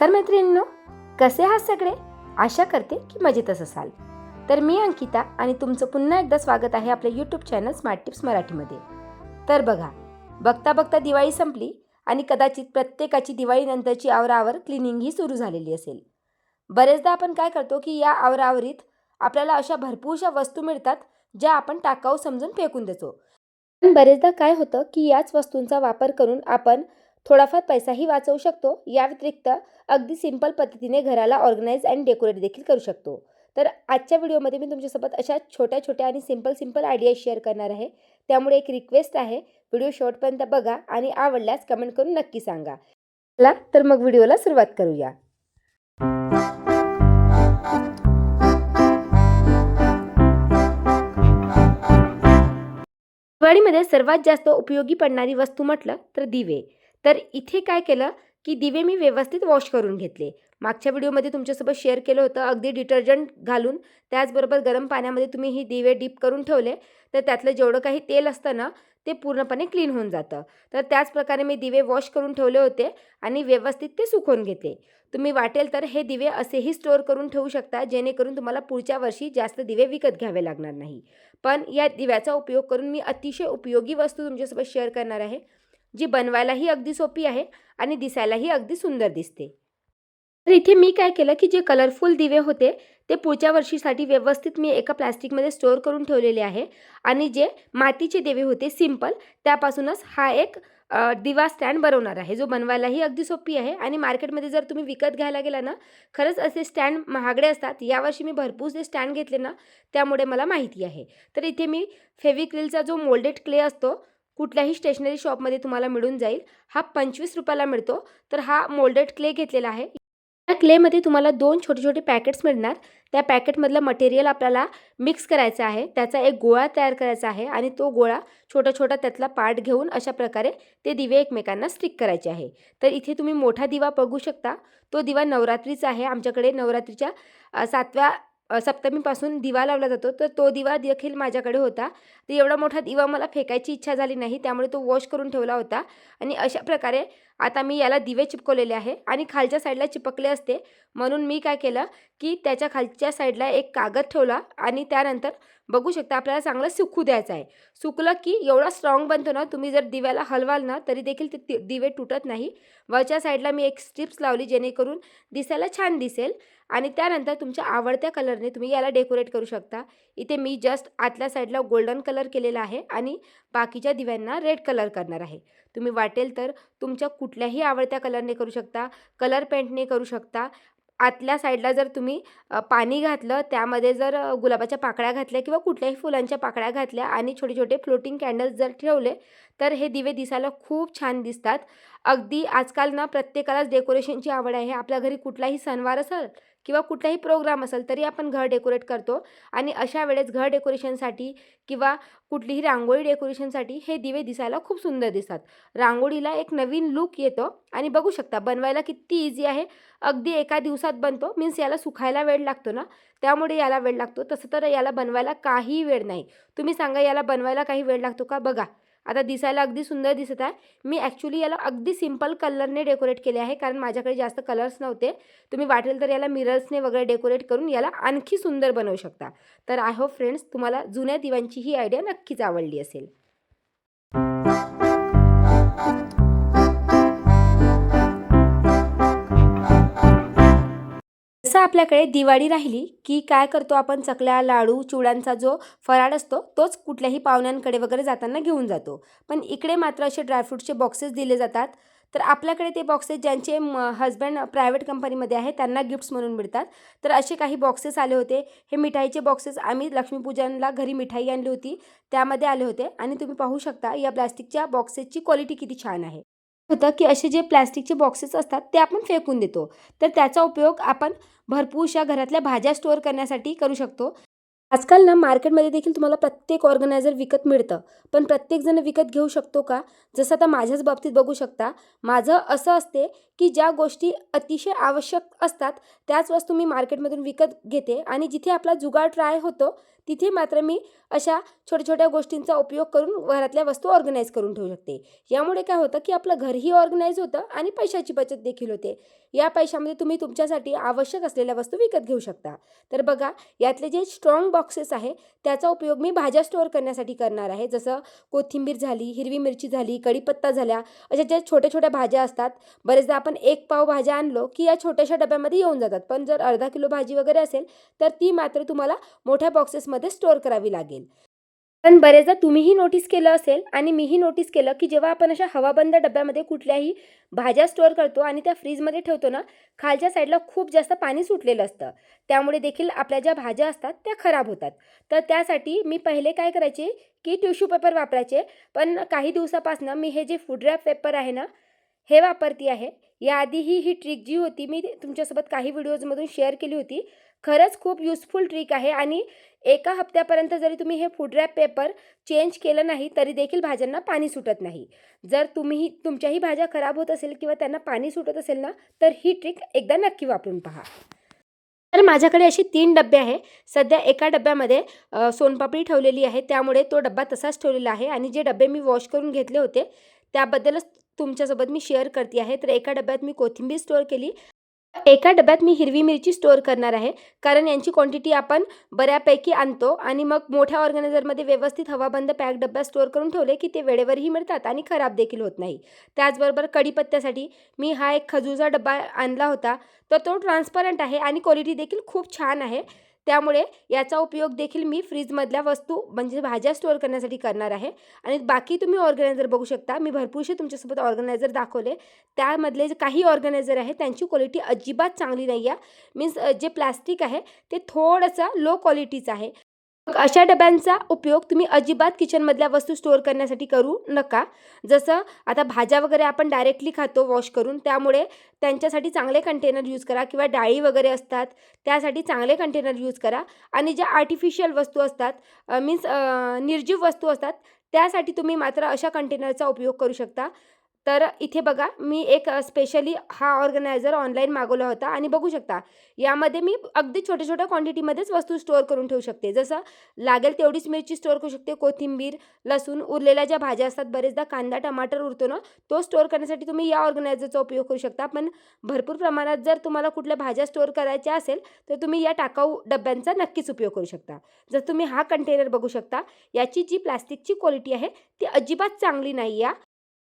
नमस्कार मैत्रिणींनो. कसे आहात सगळे? आशा करते की मजेतच असाल. तर मी अंकिता आणि तुमचं पुन्हा एकदा स्वागत आहे आपल्या यूट्यूब चॅनल स्मार्ट टिप्स मराठीमध्ये. तर बघा बघता बघता दिवाळी संपली आणि कदाचित प्रत्येकाची दिवाळीनंतरची आवरावर क्लिनिंगही सुरू झालेली असेल. बरेचदा आपण काय करतो की या आवरावरीत आपल्याला अशा भरपूरशा वस्तू मिळतात ज्या आपण टाकाऊ समजून फेकून देतो. पण बरेचदा काय होतं की याच वस्तूंचा वापर करून आपण थोडाफार पैसाही वाचवू शकतो. या व्यतिरिक्त अगदी सिंपल पद्धतीने घराला ऑर्गनाईज अँड डेकोरेट देखील करू शकतो. तर आजच्या व्हिडिओमध्ये मी तुमच्यासोबत अशा छोट्या छोट्या आणि सिंपल सिंपल आयडिया शेअर करणार आहे. त्यामुळे एक रिक्वेस्ट आहे व्हिडिओ शेवटपर्यंत बघा आणि आवडल्यास कमेंट करून नक्की सांगा. चला तर मग व्हिडिओला सुरुवात करूया. दिवाळीमध्ये सर्वात जास्त उपयोगी पडणारी वस्तू म्हटलं तर दिवे. तर इथे काय केलं की दिवे मी व्यवस्थित वॉश करून घेतले. मागच्या व्हिडिओमध्ये तुमच्यासोबत शेअर केलं होतं अगदी डिटर्जंट घालून. त्याचबरोबर गरम पाण्यामध्ये तुम्ही ही दिवे डीप करून ठेवले. तर त्यातलं जेवढं काही तेल असतं ना ते पूर्णपणे क्लीन होऊन जातं. तर त्याचप्रकारे मी दिवे वॉश करून ठेवले होते आणि व्यवस्थित ते सुकवून घेतले. तुम्ही वाटेल तर हे दिवे असेही स्टोअर करून ठेवू शकता जेणेकरून तुम्हाला पुढच्या वर्षी जास्त दिवे विकत घ्यावे लागणार नाही. पण या दिव्याचा उपयोग करून मी अतिशय उपयोगी वस्तू तुमच्यासोबत शेअर करणार आहे. जी बनवायलाही अगदी सोपी आहे आणि दिसायलाही अगदी सुंदर दिसते. तर इथे मी काय केलं की जे कलरफुल दिवे होते ते पुढच्या वर्षीसाठी व्यवस्थित मी एका प्लॅस्टिकमध्ये स्टोअर करून ठेवलेले आहे आणि जे मातीचे दिवे होते सिंपल त्यापासूनच हा एक दिवा स्टँड बनवणार आहे जो बनवायलाही अगदी सोपी आहे आणि मार्केटमध्ये जर तुम्ही विकत घ्यायला गेला ना खरंच असे स्टँड महागडे असतात. यावर्षी मी भरपूर जे स्टँड घेतले ना त्यामुळे मला माहिती आहे. तर इथे मी फेविक्रिलचा जो मोल्डेड क्ले असतो कुठल्याही स्टेशनरी शॉपमध्ये तुम्हाला मिळून जाईल. हा पंचवीस रुपयाला मिळतो. तर हा मोल्डेड क्ले घेतलेला आहे. या क्लेमध्ये तुम्हाला दोन छोटे छोटे पॅकेट्स मिळणार. त्या पॅकेटमधलं मटेरियल आपल्याला मिक्स करायचं आहे. त्याचा एक गोळा तयार करायचा आहे आणि तो गोळा छोटा छोटा त्यातला पार्ट घेऊन अशा प्रकारे ते दिवे एकमेकांना स्टिक करायचे आहे. तर इथे तुम्ही मोठा दिवा बघू शकता. तो दिवा नवरात्रीचा आहे. आमच्याकडे नवरात्रीच्या सातव्या सप्तमीपासून दिवा लावला जातो. तर तो दिवा देखील माझ्याकडे होता. तर एवढा मोठा दिवा मला फेकायची इच्छा झाली नाही त्यामुळे तो वॉश करून ठेवला होता. आणि अशा प्रकारे आता मी याला दिवे चिपकवलेले आहे आणि खालच्या साईडला चिपकले असते. म्हणून मी काय केलं की त्याच्या खालच्या साईडला एक कागद ठेवला आणि त्यानंतर बघू शकता आपल्याला चांगलं सुकू द्यायचं आहे. सुकलं की एवढा स्ट्रॉंग बनतो ना तुम्ही जर दिव्याला हलवाल ना तरी देखील ते ति- दिवे तुटत नाही. वरच्या साईडला मी एक स्ट्रिप्स लावली जेणेकरून दिसायला छान दिसेल. आणि त्यानंतर तुमच्या आवडत्या कलरने तुम्ही याला डेकोरेट करू शकता. इथे मी जस्ट आतल्या साईडला गोल्डन कलर केलेला आहे आणि बाकीच्या दिव्यांना रेड कलर करणार आहे. तुम्ही वाटेल तर तुमच्या कुठल्याही आवडत्या कलरने करू शकता कलर पेंटने करू शकता. आतल्या साईडला जर तुम्ही पाणी घातलं त्यामध्ये जर गुलाबाच्या पाकळ्या घातल्या किंवा कुठल्याही फुलांच्या पाकळ्या घातल्या आणि छोटे छोटे फ्लोटिंग कॅन्डल्स जर ठेवले तर हे दिवे दिसायला खूप छान दिसतात. अगदी आजकाल ना प्रत्येकालाच डेकोरेशनची आवड आहे. आपल्या घरी कुठलाही सणवार असेल किंवा कुठलाही प्रोग्राम असेल तरी आपण घर डेकोरेट करतो. आणि अशा वेळेस घर डेकोरेशनसाठी किंवा कुठलीही रांगोळी डेकोरेशनसाठी हे दिवे दिसायला खूप सुंदर दिसतात. रांगोळीला एक नवीन लुक येतो आणि बघू शकता बनवायला किती इझी आहे. अगदी एका दिवसात बनतो मीन्स याला सुखायला वेळ लागतो ना? त्यामुळे याला वेळ लागतो. तसं तर याला बनवायला काही वेळ नाही. तुम्ही सांगा याला बनवायला काही वेळ लागतो का? बघा. आता दिसायला अगदी सुंदर दिसत आहे. मी ॲक्च्युली याला अगदी सिंपल कलरने डेकोरेट केले आहे कारण माझ्याकडे जास्त कलर्स नव्हते. तुम्ही वाटेल तर याला मिरर्सने वगैरे डेकोरेट करून याला आणखी सुंदर बनवू शकता. तर आय होप फ्रेंड्स तुम्हाला जुन्या दिव्यांची ही आयडिया नक्कीच आवडली असेल. आपल्याकडे दिवाळी राहिली की काय करतो आपण? चकल्या लाडू चिवड्यांचा जो फराळ असतो तोच कुठल्याही पाहुण्यांकडे वगैरे जाताना घेऊन जातो. पण इकडे मात्र असे ड्रायफ्रूटचे बॉक्सेस दिले जातात. तर आपल्याकडे ते बॉक्सेस ज्यांचे हजबंड प्रायव्हेट कंपनीमध्ये आहे त्यांना गिफ्ट्स म्हणून मिळतात. तर असे काही बॉक्सेस आले होते. हे मिठाईचे बॉक्सेस आम्ही लक्ष्मीपूजनला घरी मिठाई आणली होती. त्यामध्ये आले होते. आणि तुम्ही पाहू शकता या प्लॅस्टिकच्या बॉक्सेसची क्वालिटी किती छान आहे. होतं की असे जे प्लॅस्टिकचे बॉक्सेस असतात ते आपण फेकून देतो. तर त्याचा उपयोग आपण भरपूरशा घरातल्या भाज्या स्टोअर करण्यासाठी करू शकतो. आजकाल ना मार्केटमध्ये देखील तुम्हाला प्रत्येक ऑर्गनायझर विकत मिळतं. पण प्रत्येकजण विकत घेऊ शकतो का? जसं आता माझ्याच बाबतीत बघू शकता. माझं असं असते की ज्या गोष्टी अतिशय आवश्यक असतात त्याच वस्तू मी मार्केटमधून विकत घेते आणि जिथे आपला जुगाड ट्राय होतो तिथे मात्र मी अशा छोट्या छोट्या गोष्टींचा उपयोग करून घरातल्या वस्तू ऑर्गनाईज करून ठेवू शकते. यामुळे काय होतं की आपलं घरही ऑर्गनाईज होतं आणि पैशाची बचत देखील होते. या पैशामध्ये तुम्ही तुमच्यासाठी आवश्यक असलेल्या वस्तू विकत घेऊ शकता. तर बघा यातले जे स्ट्रॉंग बॉक्सेस आहे त्याचा उपयोग मी भाज्या स्टोअर करण्यासाठी करणार आहे. जसं कोथिंबीर झाली हिरवी मिरची झाली कढीपत्ता झाल्या अशा ज्या छोट्या छोट्या भाज्या असतात. बरेचदा आपण एक पाव भाज्या आणलो की या छोट्याशा डब्यामध्ये येऊन जातात. पण जर अर्धा किलो भाजी वगैरे असेल तर ती मात्र तुम्हाला मोठ्या बॉक्सेसमध्ये स्टोअर करावी लागेल. पण बरेचदा तुम्हीही नोटीस केलं असेल आणि मीही नोटीस केलं की जेव्हा आपण अशा हवाबंद डब्यामध्ये कुठल्याही भाज्या स्टोअर करतो आणि त्या फ्रीजमध्ये ठेवतो ना खालच्या साईडला खूप जास्त पाणी सुटलेलं असतं. त्यामुळे देखील आपल्या ज्या भाज्या असतात त्या खराब होतात. तर त्यासाठी मी पहिले काय करायचे की टिश्यू पेपर वापरायचे. पण काही दिवसापासून मी हे जे फूड रॅप पेपर आहे ना हे वापरती आहे. याआधीही ही ट्रिक जी होती मी तुमच्यासोबत काही व्हिडिओजमधून शेअर केली होती. खरंच खूप युजफुल ट्रिक आहे आणि एका हप्त्यापर्यंत जरी तुम्ही हे फूड रॅप पेपर चेंज केलं नाही तरी देखील भाज्यांना पाणी सुटत नाही. जर तुम्ही तुमच्याही भाज्या खराब होत असेल किंवा त्यांना पाणी सुटत असेल ना तर ही ट्रिक एकदा नक्की वापरून पहा. तर माझ्याकडे अशी तीन डबे आहे सध्या एका डब्यामध्ये सोनपापडी ठेवलेली आहे. त्यामुळे तो डब्बा तसाच ठेवलेला आहे आणि जे डबे मी वॉश करून घेतले होते त्याबद्दलच तुमच्यासोबत मी शेअर करते आहे. तर एका डब्यात मी कोथिंबीर स्टोअर केली. एका डब्यात मी हिरवी मिरची स्टोअर करणार आहे. कारण यांची क्वांटिटी आपण बऱ्यापैकी आणतो आणि मग मोठ्या ऑर्गनायझरमध्ये व्यवस्थित हवाबंद पॅक डब्यात स्टोअर करून ठेवले की ते वेळेवरही मिळतात आणि खराब देखील होत नाही. त्याचबरोबर कढीपत्त्यासाठी मी हा एक खजूरचा डब्बा आणला होता. तर तो ट्रान्सपरंट आहे आणि क्वालिटी देखील खूप छान आहे. त्यामुळे याचा उपयोग देखील मी फ्रीजमधल्या वस्तू म्हणजे भाज्या स्टोअर करण्यासाठी करणार आहे. आणि बाकी तुम्ही ऑर्गनायझर बघू शकता. मी भरपूरसे तुमच्यासोबत ऑर्गनायझर दाखवले. त्यामधले जे काही ऑर्गनायझर आहे त्यांची क्वालिटी अजिबात चांगली नाही आहे मीन्स जे प्लॅस्टिक आहे ते थोडंसं लो क्वालिटीचं आहे. अशा डब्यांचा उपयोग तुम्ही अजिबात किचनमधल्या वस्तू स्टोअर करण्यासाठी करू नका. जसं आता भाज्या वगैरे आपण डायरेक्टली खातो वॉश करून त्यामुळे त्यांच्यासाठी चांगले कंटेनर यूज करा किंवा डाळी वगैरे असतात त्यासाठी चांगले कंटेनर यूज करा. आणि ज्या आर्टिफिशियल वस्तू असतात मीन्स निर्जीव वस्तू असतात त्यासाठी तुम्ही मात्र अशा कंटेनरचा उपयोग करू शकता. तर इथे बघा मी एक स्पेशली हा ऑर्गनायझर ऑनलाईन मागवला होता आणि बघू शकता यामध्ये मी अगदी छोट्या छोट्या क्वांटिटीमध्येच वस्तू स्टोअर करून ठेवू शकते. जसं लागेल तेवढीच मिरची स्टोअर करू शकते कोथिंबीर लसूण उरलेल्या ज्या भाज्या असतात बरेचदा कांदा टमाटर उरतो ना तो स्टोअर करण्यासाठी तुम्ही या ऑर्गनायझरचा उपयोग करू शकता. पण भरपूर प्रमाणात जर तुम्हाला कुठल्या भाज्या स्टोअर करायच्या असेल तर तुम्ही या टाकाऊ डब्यांचा नक्कीच उपयोग करू शकता. जर तुम्ही हा कंटेनर बघू शकता याची जी प्लॅस्टिकची क्वालिटी आहे ती अजिबात चांगली नाही या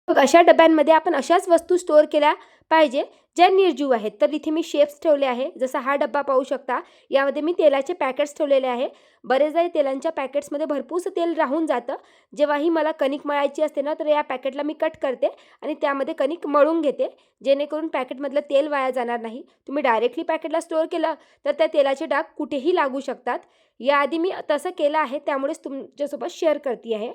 मग अशा डब्यांमध्ये आपण अशाच वस्तू स्टोअर केल्या पाहिजे ज्या निर्जीव आहेत. तर इथे मी शेप्स ठेवले आहे. जसा हा डब्बा पाहू शकता. यामध्ये मी तेलाचे पॅकेट्स ठेवलेले आहे. बरेचदा तेलांच्या पॅकेट्समध्ये भरपूरसं तेल राहून जातं. जेव्हाही मला कणिक मळायची असते ना तर या पॅकेटला मी कट करते आणि त्यामध्ये कणिक मळून घेते. जेणेकरून पॅकेटमधलं तेल वाया जाणार नाही. तुम्ही डायरेक्टली पॅकेटला स्टोअर केलं तर त्या तेलाचे डाग कुठेही लागू शकतात. याआधी मी तसं केलं आहे. त्यामुळेच तुमच्यासोबत शेअर करते आहे.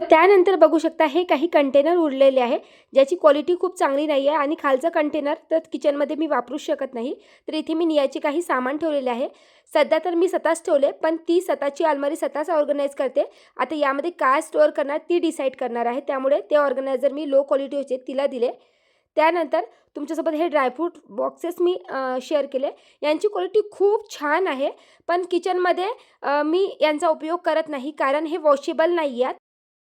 त्यानंतर बघू शकता हे काही कंटेनर उरलेले आहे ज्याची क्वालिटी खूप चांगली नाही आहे आणि खालचं कंटेनर तर किचनमध्ये मी वापरूच शकत नाही. तर इथे मी नियाचे काही सामान ठेवलेले आहे. सध्या तर मी स्वतःच ठेवले पण ती स्वतःची अलमारी स्वतःच ऑर्गनाईज करते. आता यामध्ये काय स्टोअर करणार ती डिसाईड करणार आहे. त्यामुळे ते ऑर्गनायझर मी लो क्वालिटी होते तिला दिले. त्यानंतर तुमच्यासोबत हे ड्रायफ्रूट बॉक्सेस मी शेअर केले. यांची क्वालिटी खूप छान आहे पण किचनमध्ये मी यांचा उपयोग करत नाही कारण हे वॉशेबल नाही आहेत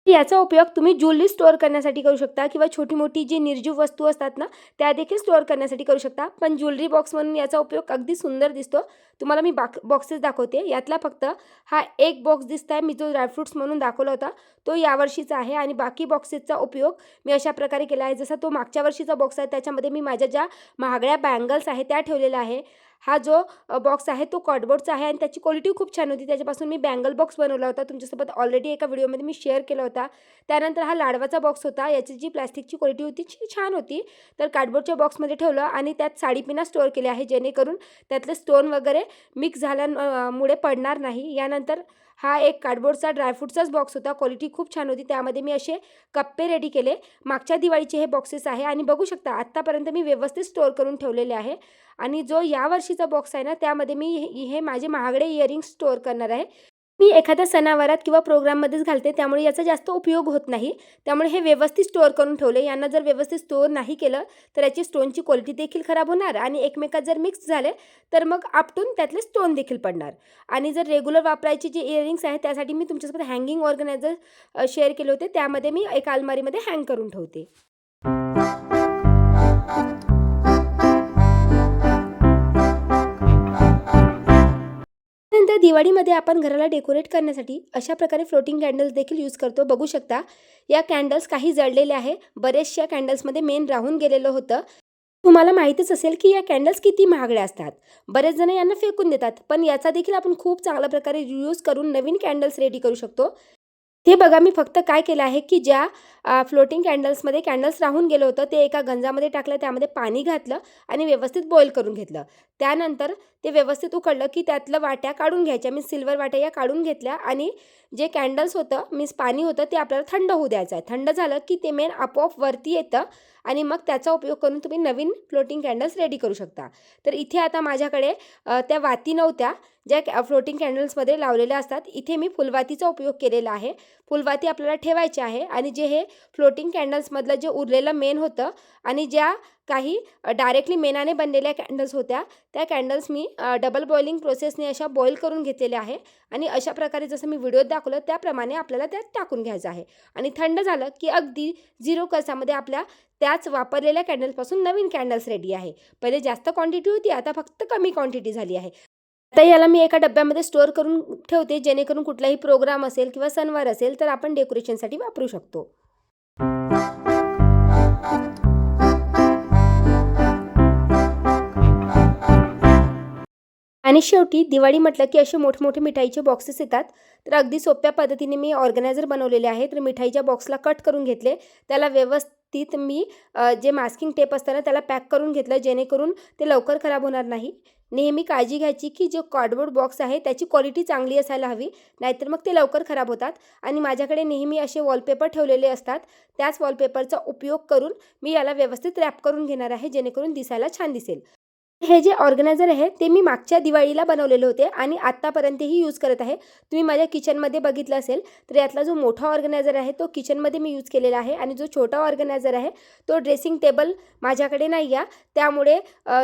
याचा उपयोग तुम्ही ज्वेलरी स्टोअर करण्यासाठी करू शकता किंवा छोटी मोठी जी निर्जीव वस्तू असतात ना त्या देखील स्टोअर करण्यासाठी करू शकता. पण ज्वेलरी बॉक्स म्हणून याचा उपयोग अगदी सुंदर दिसतो. तुम्हाला मी बाक बॉक्सेस दाखवते. यातला फक्त हा एक बॉक्स दिसत आहे मी जो ड्रायफ्रुट्स म्हणून दाखवला होता तो यावर्षीचा आहे आणि बाकी बॉक्सेसचा उपयोग मी अशा प्रकारे केला आहे. जसा तो मागच्या वर्षीचा बॉक्स आहे त्याच्यामध्ये मी माझ्या ज्या महागड्या बँगल्स आहे त्या ठेवलेल्या आहे. हा जो बॉक्स आहे तो कॉर्डबोर्डचा आहे आणि त्याची क्वालिटी खूप छान होती. त्याच्यापासून मी बँगल बॉक्स बनवला होता. तुमच्यासोबत ऑलरेडी एका व्हिडिओमध्ये मी शेअर केला होता. त्यानंतर हा लाडवाचा बॉक्स होता. याची जी प्लॅस्टिकची क्वालिटी होती ती छान होती. तर कार्डबोर्डच्या बॉक्समध्ये ठेवलं आणि त्यात साडीपिना स्टोअर केले आहे. जेणेकरून त्यातले स्टोन वगैरे मिक्स झाल्यामुळे पडणार नाही. यानंतर हा एक कार्डबोर्डचा ड्रायफ्रूटचाच बॉक्स होता. क्वालिटी खूप छान होती. त्यामध्ये मी असे कप्पे रेडी केले. मागच्या दिवाळीचे हे बॉक्सेस आहे आणि बघू शकता आत्तापर्यंत मी व्यवस्थित स्टोअर करून ठेवलेले आहे. आणि जो यावर्षीचा बॉक्स आहे ना त्यामध्ये मी हे माझे महागडे इयरिंग्स स्टोअर करणार आहे. मी एखाद्या सणावारात किंवा प्रोग्राममध्येच घालते त्यामुळे याचा जास्त उपयोग होत नाही. त्यामुळे हे व्यवस्थित स्टोअर करून ठेवले. यांना जर व्यवस्थित स्टोअर नाही केलं तर याची स्टोनची क्वालिटी देखील खराब होणार आणि एकमेकात जर मिक्स झाले तर मग आपटून त्यातले स्टोन देखील पडणार. आणि जर रेग्युलर वापरायची जे इयरिंग्स आहेत त्यासाठी मी तुमच्यासोबत हँगिंग ऑर्गनायझर शेअर केले होते. त्यामध्ये मी एका अलमारीमध्ये हँग करून ठेवते. दिवाळीमध्ये आपण घराला डेकोरेट करण्यासाठी अशा प्रकारे फ्लोटिंग कॅन्डल्स देखील यूज करतो. बघू शकता या कॅन्डल्स काही जळलेले आहे. बरेचशा कॅन्डल्समध्ये मेन राहून गेलेलं होतं. तुम्हाला माहीतच असेल की या कॅन्डल्स किती महागड्या असतात. बरेच जण यांना फेकून देतात पण याचा देखील आपण खूप चांगल्या प्रकारे यूज करून नवीन कॅन्डल्स रेडी करू शकतो. ते बघा मी फक्त काय केलं आहे की ज्या फ्लोटिंग कॅन्डल्समध्ये कॅन्डल्स राहून गेलं होतं ते एका गंजामध्ये टाकलं त्यामध्ये पाणी घातलं आणि व्यवस्थित बॉईल करून घेतलं. त्यानंतर ते व्यवस्थित उकळलं की त्यातलं वाट्या काढून घ्यायच्या. मी सिल्वर वाट्या या काढून घेतल्या आणि जे कॅन्डल्स होतं मीन्स पाणी होतं ते आपल्याला थंड होऊ द्यायचं आहे. थंड झालं की ते मेन आपोआप वरती येतं आणि मग त्याचा उपयोग करून तुम्ही नवीन फ्लोटिंग कॅन्डल्स रेडी करू शकता. तर इथे आता माझ्याकडे त्या वाती नव्हत्या. ज्या कॅ फ्लोटिंग कॅन्डल्समध्ये लावलेल्या असतात इथे मी फुलवातीचा उपयोग केलेला आहे. फुलवाती आपल्याला ठेवायची आहे आणि जे हे फ्लोटिंग कॅन्डल्समधलं जे उरलेलं मेन होतं आणि ज्या काही डायरेक्टली मेनाने बनलेल्या कॅन्डल्स होत्या त्या कॅन्डल्स मी डबल बॉइलिंग प्रोसेसने अशा बॉईल करून घेतलेल्या आहे आणि अशा प्रकारे जसं मी व्हिडिओत दाखवलं त्याप्रमाणे आपल्याला त्यात टाकून घ्यायचं आहे. आणि थंड झालं की अगदी झिरो कसामध्ये आपल्या त्याच वापरलेल्या कॅन्डल्सपासून नवीन कॅन्डल्स रेडी आहे. पहिले जास्त क्वांटिटी होती आता फक्त कमी क्वांटिटी झाली आहे. तर याला मी एका डब्यामध्ये स्टोअर करून ठेवते जेणेकरून कुठलाही प्रोग्राम असेल किंवा सणवार असेल तर आपण डेकोरेशनसाठी वापरू शकतो. आणि शेवटी दिवाळी म्हटलं की असे मोठमोठे मिठाईचे बॉक्सेस येतात. तर अगदी सोप्या पद्धतीने मी ऑर्गनायझर बनवलेले आहे. तर मिठाईच्या बॉक्सला कट करून घेतले. त्याला व्यवस्थित मी जे मास्किंग टेप असताना त्याला पॅक करून घेतलं जेणेकरून ते लवकर खराब होणार नाही. नेहमी काळजी घ्यायची की जो कार्डबोर्ड बॉक्स आहे त्याची क्वालिटी चांगली असायला हवी नाहीतर मग ते लवकर खराब होतात. आणि माझ्याकडे नेहमी असे वॉलपेपर ठेवलेले असतात. त्याच वॉलपेपरचा उपयोग करून मी याला व्यवस्थित रॅप करून घेणार आहे जेणेकरून दिसायला छान दिसेल. हे जे ऑर्गनायझर आहे ते मी मागच्या दिवाळीला बनवलेले होते आणि आत्तापर्यंतही यूज करत आहे. तुम्ही माझ्या किचनमध्ये बघितलं असेल तर यातला जो मोठा ऑर्गनायझर आहे तो किचनमध्ये मी यूज केलेला आहे आणि जो छोटा ऑर्गनायझर आहे तो ड्रेसिंग टेबल माझ्याकडे नाही आहे. त्यामुळे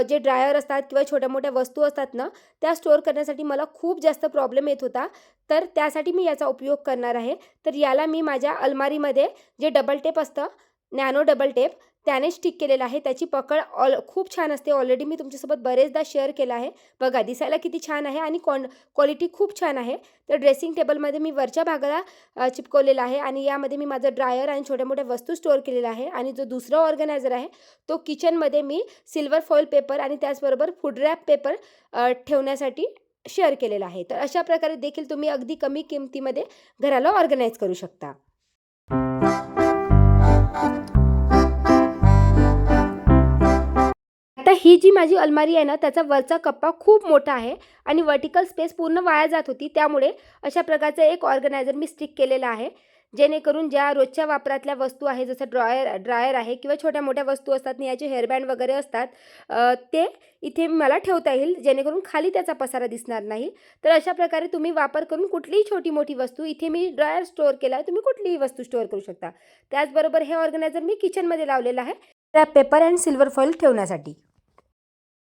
जे ड्रायर असतात किंवा छोट्या मोठ्या वस्तू असतात ना त्या स्टोअर करण्यासाठी मला खूप जास्त प्रॉब्लेम येत होता. तर त्यासाठी मी याचा उपयोग करणार आहे. तर याला मी माझ्या अलमारीमध्ये जे डबल टेप असतं नॅनो डबल टेप त्यानेच ठीक केलेलं आहे. त्याची पकड ऑल खूप छान असते. ऑलरेडी मी तुमच्यासोबत बरेचदा शेअर केलं आहे. बघा दिसायला किती छान आहे आणि कॉन क्वालिटी खूप छान आहे. तर ड्रेसिंग टेबलमध्ये मी वरच्या भागाला चिपकवलेला चिपकवलेलं आहे आणि यामध्ये मी माझं ड्रायर आणि छोट्या मोठ्या वस्तू स्टोअर केलेला आहे आणि जो दुसरा ऑर्गनायझर आहे तो किचनमध्ये मी सिल्वर फॉईल पेपर आणि त्याचबरोबर फूड रॅप पेपर ठेवण्यासाठी शेअर केलेला आहे. तर अशा प्रकारे देखील तुम्ही अगदी कमी किमतीमध्ये घराला ऑर्गनाईज करू शकता. ही जी माझी अलमारी आहे ना त्याचा वरचा कप्पा खूप मोठा आहे आणि वर्टिकल स्पेस पूर्ण वाया जात होती. त्यामुळे अशा प्रकारचं एक ऑर्गनायझर मी स्टिक केलेला आहे. जेणेकरून ज्या रोजच्या वापरातल्या वस्तू आहे जसं ड्रॉयर ड्रायर आहे किंवा छोट्या मोठ्या वस्तू असतात आणि याचे हेअरबँड वगैरे असतात ते इथे मला ठेवता येईल. जेणेकरून खाली त्याचा पसारा दिसणार नाही. तर अशा प्रकारे तुम्ही वापर करून कुठलीही छोटी मोठी वस्तू इथे मी ड्रायर स्टोअर केला आहे तुम्ही कुठलीही वस्तू स्टोअर करू शकता. त्याचबरोबर हे ऑर्गनायझर मी किचनमध्ये लावलेलं आहे. त्या पेपर अँड सिल्वर फॉईल ठेवण्यासाठी.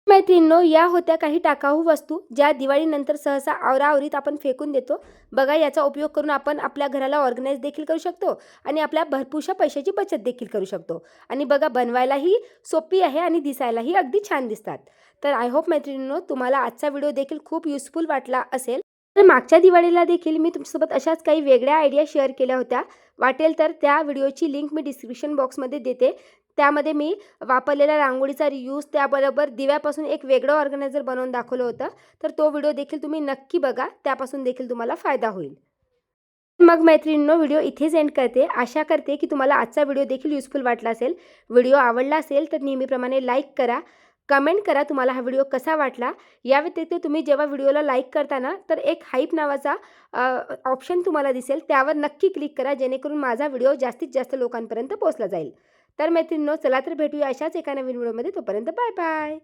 मैत्रिणींनो या होत्या काही टाकाऊ वस्तू ज्या दिवाळीनंतर सहसा आवराआवरीत आपण फेकून देतो. बघा याचा उपयोग करून आपण आपल्या घराला ऑर्गनाईज देखील करू शकतो आणि आपल्या भरपूरशा पैशाची बचत देखील करू शकतो. आणि बघा बनवायलाही सोपी आहे आणि दिसायलाही अगदी छान दिसतात. तर आय होप मैत्रिणींनो तुम्हाला आजचा व्हिडिओ देखील खूप युजफुल वाटला असेल. तर मागच्या दिवाळीला देखील मी तुमच्यासोबत अशाच काही वेगळ्या आयडिया शेअर केल्या होत्या. वाटेल तर त्या व्हिडिओची लिंक मी डिस्क्रिप्शन बॉक्समध्ये देते. त्यामध्ये मी वापरलेल्या रांगोळीचा रियूज त्याबरोबर दिव्यापासून एक वेगळं ऑर्गनायझर बनवून दाखवलं होतं. तर तो व्हिडिओ देखील तुम्ही नक्की बघा. त्यापासून देखील तुम्हाला फायदा होईल. मग मैत्रिणींनो व्हिडिओ इथेच एंड करते. आशा करते की तुम्हाला आजचा व्हिडिओ देखील युजफुल वाटला असेल. व्हिडिओ आवडला असेल तर नेहमीप्रमाणे लाईक करा. कमेंट करा तुम्हाला हा व्हिडिओ कसा वाटला. या व्यतिरिक्त तुम्ही जेव्हा व्हिडिओला लाईक करता ना तर एक हाईप नावाचा ऑप्शन तुम्हाला दिसेल. त्यावर नक्की क्लिक करा जेणेकरून माझा व्हिडिओ जास्तीत जास्त लोकांपर्यंत पोहोचला जाईल. तर मैत्रिणींनो चला तर भेटूया अशाच एका नवीन व्हिडिओमध्ये. तोपर्यंत बाय बाय.